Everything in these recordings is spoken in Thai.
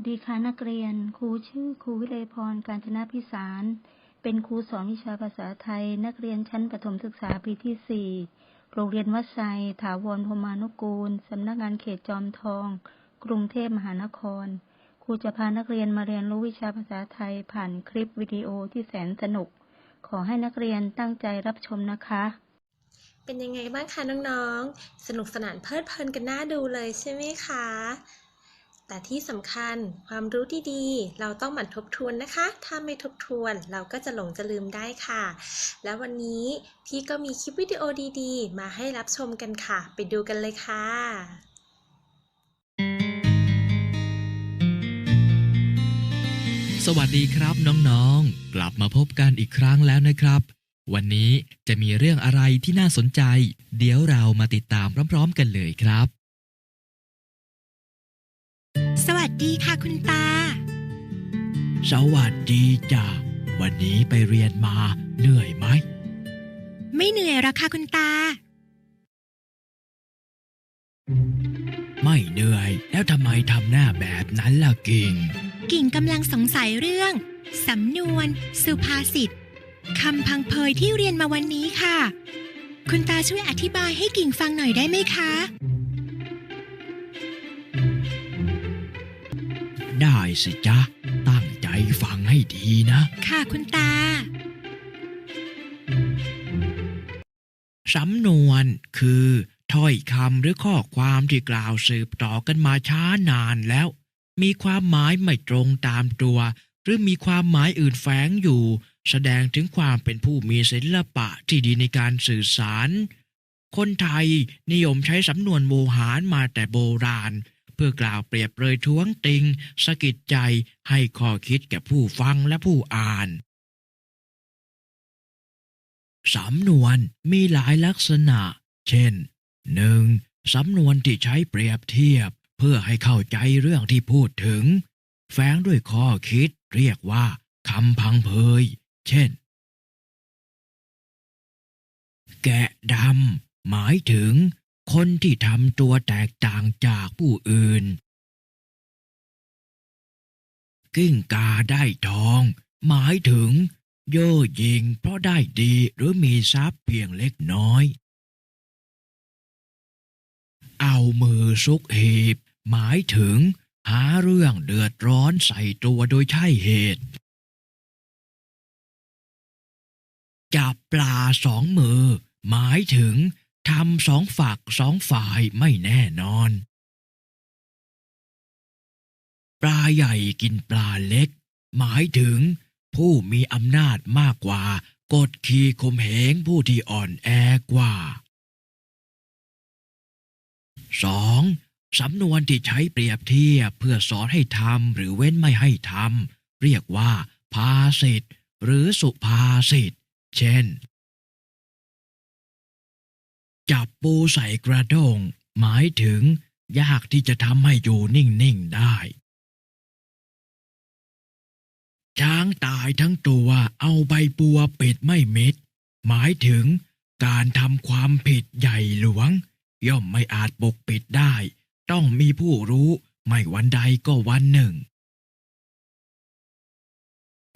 วัสดีค่ะนักเรียน ครูชื่อครูวิเลพรการจนาพิสาร เป็นครูสอนวิชาภาษาไทย นักเรียนชั้นประถมศึกษาปีที่4โรงเรียนวัดไซถาวรพมานุกูล สำนักงานเขตจอมทอง กรุงเทพมหานคร ครูจะพานักเรียนมาเรียนรู้วิชาภาษาไทยผ่านคลิปวิดีโอที่แสนสนุก ขอให้นักเรียนตั้งใจรับชมนะคะ เป็นยังไงบ้างคะน้องๆ สนุกสนานเพลิดเพลินกันน่าดูเลยใช่ไหมคะ แต่ที่สำคัญความรู้ดีๆ เราต้องหมั่นทบทวนนะคะ ถ้าไม่ทบทวนเราก็จะหลงจะลืมได้ค่ะ แล้ววันนี้พี่ก็มีคลิปวิดีโอดีๆ มาให้รับชมกันค่ะ ไปดูกันเลยค่ะสวัสดีครับน้องๆ กลับมาพบกันอีกครั้งแล้วนะครับ วันนี้จะมีเรื่องอะไรที่น่าสนใจ เดี๋ยวเรามาติดตามพร้อมๆกันเลยครับ สวัสดีค่ะคุณตา สวัสดีจ้ะวันนี้ไปเรียนมาเหนื่อยไหม ไม่เหนื่อยหรอกค่ะคุณตา ไม่เหนื่อย แล้วทำไมทำหน้าแบบนั้นล่ะกิ่ง กิ่งกำลังสงสัยเรื่อง สำนวน สุภาษิตคำพังเพยที่เรียนมาวันนี้ค่ะ คุณตาช่วยอธิบายให้กิ่งฟังหน่อยได้ไหมคะ สิจ๊ะ ตั้งใจฟังให้ดีนะ ค่ะคุณตา สำนวนคือ ถ้อยคำหรือข้อความที่กล่าวสืบต่อกันมาช้านานแล้ว มีความหมายไม่ตรงตามตัว หรือมีความหมายอื่นแฝงอยู่ แสดงถึงความเป็นผู้มีศิลปะที่ดีในการสื่อสาร คนไทยนิยมใช้สำนวนโวหารมาแต่โบราณ เพื่อกล่าวเปรียบเลยท้วงติงสะกิดใจให้ข้อคิดแก่ผู้ฟังและผู้อ่านสำนวนมีหลายลักษณะ เช่น 1. สำนวนที่ใช้เปรียบเทียบ เพื่อให้เข้าใจเรื่องที่พูดถึง แฝงด้วยข้อคิดเรียกว่าคำพังเพย เช่น แกะดำหมายถึง คนที่ทำตัวแตกต่างจากผู้อื่น กิ้งกาได้ทอง หมายถึง โย่ยิงเพราะได้ดีหรือมีทรัพย์เพียงเล็กน้อย เอามือซุกหีบ หมายถึง หาเรื่องเดือดร้อนใส่ตัวโดยใช่เหตุจับปลาสองมือ หมายถึง ทำสองฝักสองฝ่ายไม่แน่นอน ปลาใหญ่กินปลาเล็ก หมายถึงผู้มีอำนาจมากกว่ากดขี่ข่มเหงผู้ที่อ่อนแอกว่า 2. สำนวนที่ใช้เปรียบเทียบเพื่อสอนให้ทำหรือเว้นไม่ให้ทำเรียกว่า ภาษิตหรือสุภาษิตเช่น จับปูใส่กระด้ง หมายถึง ยากที่จะทำให้อยู่นิ่ง ๆ ได้ ช้างตายทั้งตัวเอาใบบัวปิดไม่มิด หมายถึงการทำความผิดใหญ่หลวง ย่อมไม่อาจปกปิดได้ ต้องมีผู้รู้ไม่วันใดก็วันหนึ่ง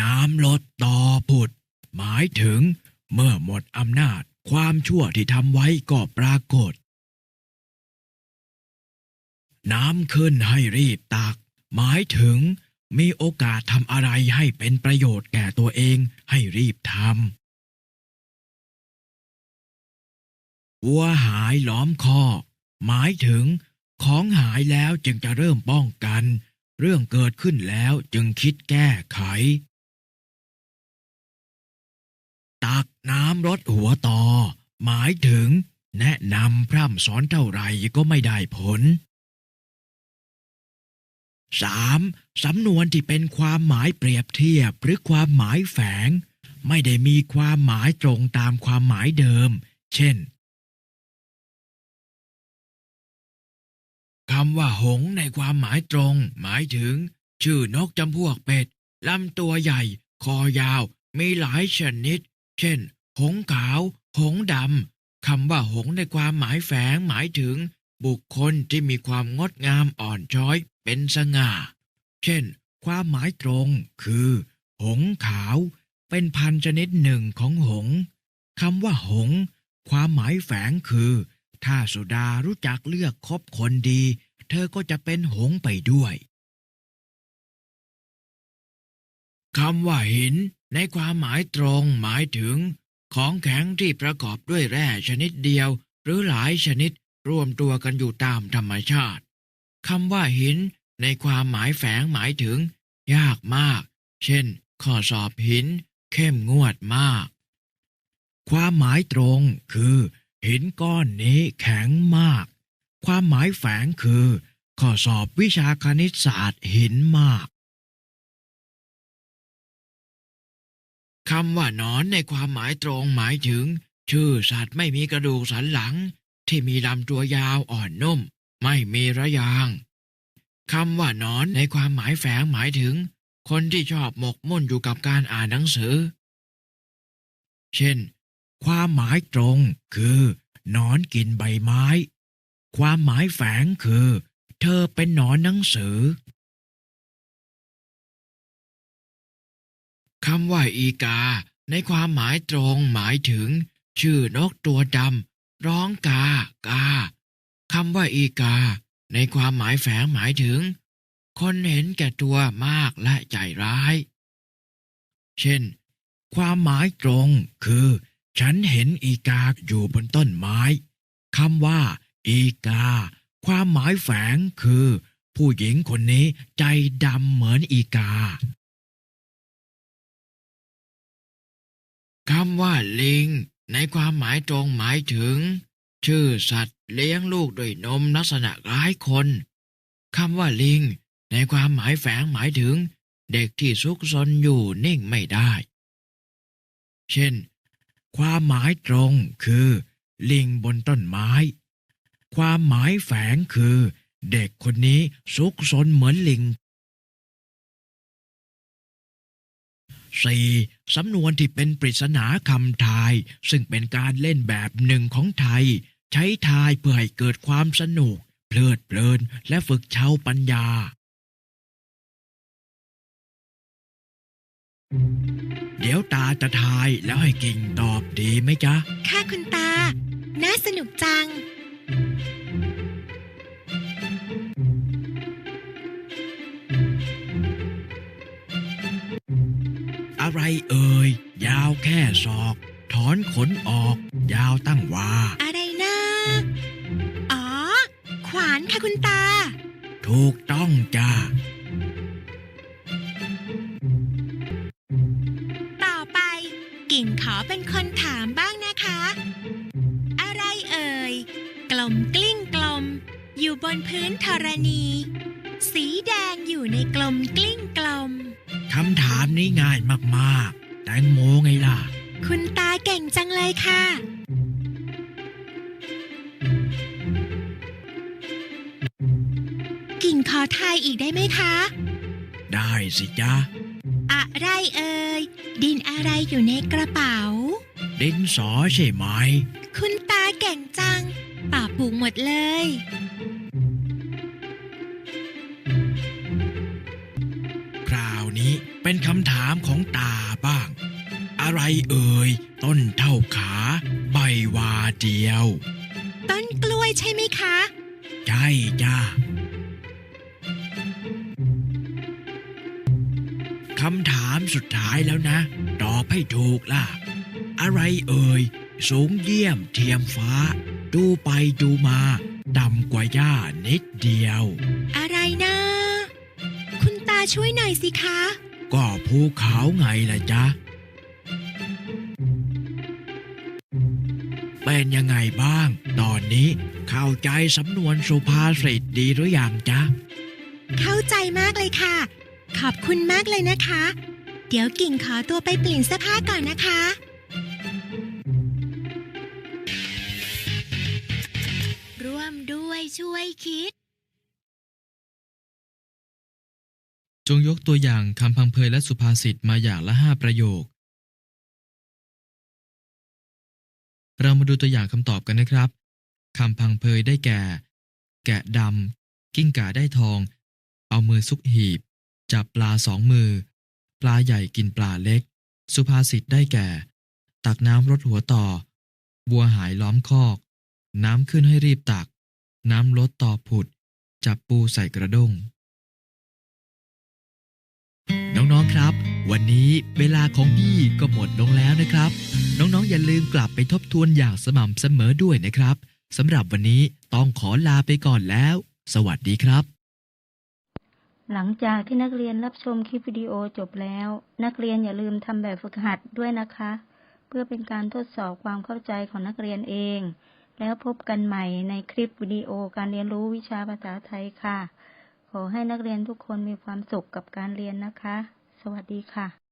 น้ำลดต่อผุด หมายถึงเมื่อหมดอำนาจ ความชั่วที่ทำไว้ก็ปรากฏ น้ำขึ้นให้รีบตัก หมายถึงมีโอกาสทำอะไรให้เป็นประโยชน์แก่ตัวเองให้รีบทำวัวหายล้อมคอ หมายถึงของหายแล้วจึงจะเริ่มป้องกัน เรื่องเกิดขึ้นแล้วจึงคิดแก้ไข ตักน้ำรดหัวต่อ หมายถึง แนะนำพร่ำสอนเท่าไหร่ก็ไม่ได้ผล 3. สำนวนที่เป็นความหมายเปรียบเทียบหรือความหมายแฝง ไม่ได้มีความหมายตรงตามความหมายเดิม เช่นคำว่าหงในความหมายตรง หมายถึง ชื่อนกจำพวกเป็ดลำตัวใหญ่ คอยาว มีหลายชนิด เช่น หงขาว หงดำคำว่าหงในความหมายแฝงหมายถึง บุคคลที่มีความงดงามอ่อนช้อยเป็นสง่า เช่น ความหมายตรงคือ หงขาว เป็นพันธุ์ชนิดหนึ่งของหงคำว่าหง ความหมายแฝงคือ ถ้าสุดารู้จักเลือกคบคนดี เธอก็จะเป็นหงไปด้วย คำว่าหิน ในความหมายตรงหมายถึง ของแข็งที่ประกอบด้วยแร่ชนิดเดียว หรือหลายชนิดรวมตัวกันอยู่ตามธรรมชาติคำว่าหิน ในความหมายแฝงหมายถึง ยากมาก เช่น ข้อสอบหิน เข้มงวดมาก ความหมายตรงคือ หินก้อนนี้แข็งมาก ความหมายแฝงคือ ข้อสอบวิชาคณิตศาสตร์หินมาก คำว่าหนอนในความหมายตรงหมายถึง ชื่อสัตว์ไม่มีกระดูกสันหลัง ที่มีลำตัวยาวอ่อนนุ่ม ไม่มีระยางคำว่าหนอนในความหมายแฝงหมายถึง คนที่ชอบหมกมุ่นอยู่กับการอ่านหนังสือ เช่น ความหมายตรงคือหนอนกินใบไม้ ความหมายแฝงคือ เธอเป็นหนอนหนังสือ คำว่าอีกา ในความหมายตรงหมายถึง ชื่อนกตัวดำร้องกา กาคำว่าอีกา ในความหมายแฝงหมายถึง คนเห็นแก่ตัวมากและใจร้าย เช่น ความหมายตรงคือ ฉันเห็นอีกาอยู่บนต้นไม้คำว่า อีกา ความหมายแฝงคือ ผู้หญิงคนนี้ใจดำเหมือนอีกา คำว่าลิง ในความหมายตรงหมายถึง ชื่อสัตว์เลี้ยงลูกด้วยนมลักษณะคล้ายคนคำว่าลิง ในความหมายแฝงหมายถึง เด็กที่ซุกซนอยู่นิ่งไม่ได้ เช่น ความหมายตรงคือ ลิงบนต้นไม้ ความหมายแฝงคือ เด็กคนนี้ซุกซนเหมือนลิง 4. สำนวนที่เป็นปริศนาคำทาย ซึ่งเป็นการเล่นแบบหนึ่งของไทย ใช้ทายเพื่อให้เกิดความสนุก เพลิดเพลินและฝึกเชาวปัญญา เดี๋ยวตาจะทายแล้วให้กิ่งตอบดีไหมจ๊ะ ค่ะคุณตา น่าสนุกจัง อะไรเอ่ย ยาวแค่ศอก ถอนขนออก ยาวตั้งวา อะไรนะ อ๋อ ขวานค่ะคุณตา ถูกต้องจ้า ต่อไป กิ่งขอเป็นคนถามบ้างนะคะ อะไรเอ่ย กลมกลิ้งกลม อยู่บนพื้นธรณี เก่งจังเลยค่ะ กิ่งขอทายอีกได้ไหมคะ ได้สิจ๊ะ อะไรเอ่ย ดินอะไรอยู่ในกระเป๋า ดินสอใช่ไหม คุณตาเก่งจังตอบถูกหมดเลย คราวนี้เป็นคำถามของตาบ้าง อะไรเอ่ย ต้นเท่าขา ใบวาเดียว ต้นกล้วยใช่ไหมคะ ใช่จ้าคำถามสุดท้ายแล้วนะ ตอบให้ถูกล่ะ อะไรเอ่ย สูงเยี่ยมเทียมฟ้า ดูไปดูมาต่ำกว่าหญ้านิดเดียว อะไรนะ คุณตาช่วยหน่อยสิคะ ก็ภูเขาไงล่ะจ๊ะ เป็นยังไงบ้าง ตอนนี้เข้าใจสำนวนสุภาษิตดีหรืออยังจ๊ะ เข้าใจมากเลยค่ะ ขอบคุณมากเลยนะคะ เดี๋ยวกิ่งขอตัวไปเปลี่ยนเสื้อผ้าก่อนนะคะร่วมด้วยช่วยคิด จงยกตัวอย่างคำพังเพยและสุภาษิตมาอย่างละห้าประโยค เรามาดูตัวอย่างคำตอบกันนะครับคำพังเพยได้แก่ แกะดำกิ้งก่าได้ทอง เอามือซุกหีบ จับปลาสองมือ ปลาใหญ่กินปลาเล็ก สุภาษิตได้แก่ ตักน้ำรดหัวต่อ วัวหายล้อมคอก น้ำขึ้นให้รีบตัก น้ำลดต่อผุด จับปูใส่กระด้ง น้องๆครับ วันนี้เวลาของพี่ก็หมดลงแล้วนะครับ น้องๆอย่าลืมกลับไปทบทวนอย่างสม่ำเสมอด้วยนะครับสำหรับวันนี้ต้องขอลาไปก่อนแล้ว สวัสดีครับ หลังจากที่นักเรียนรับชมคลิปวิดีโอจบแล้ว นักเรียนอย่าลืมทำแบบฝึกหัดด้วยนะคะ เพื่อเป็นการทดสอบความเข้าใจของนักเรียนเอง แล้วพบกันใหม่ในคลิปวิดีโอการเรียนรู้วิชาภาษาไทยค่ะ ขอให้นักเรียนทุกคนมีความสุขกับการเรียนนะคะ สวัสดีค่ะ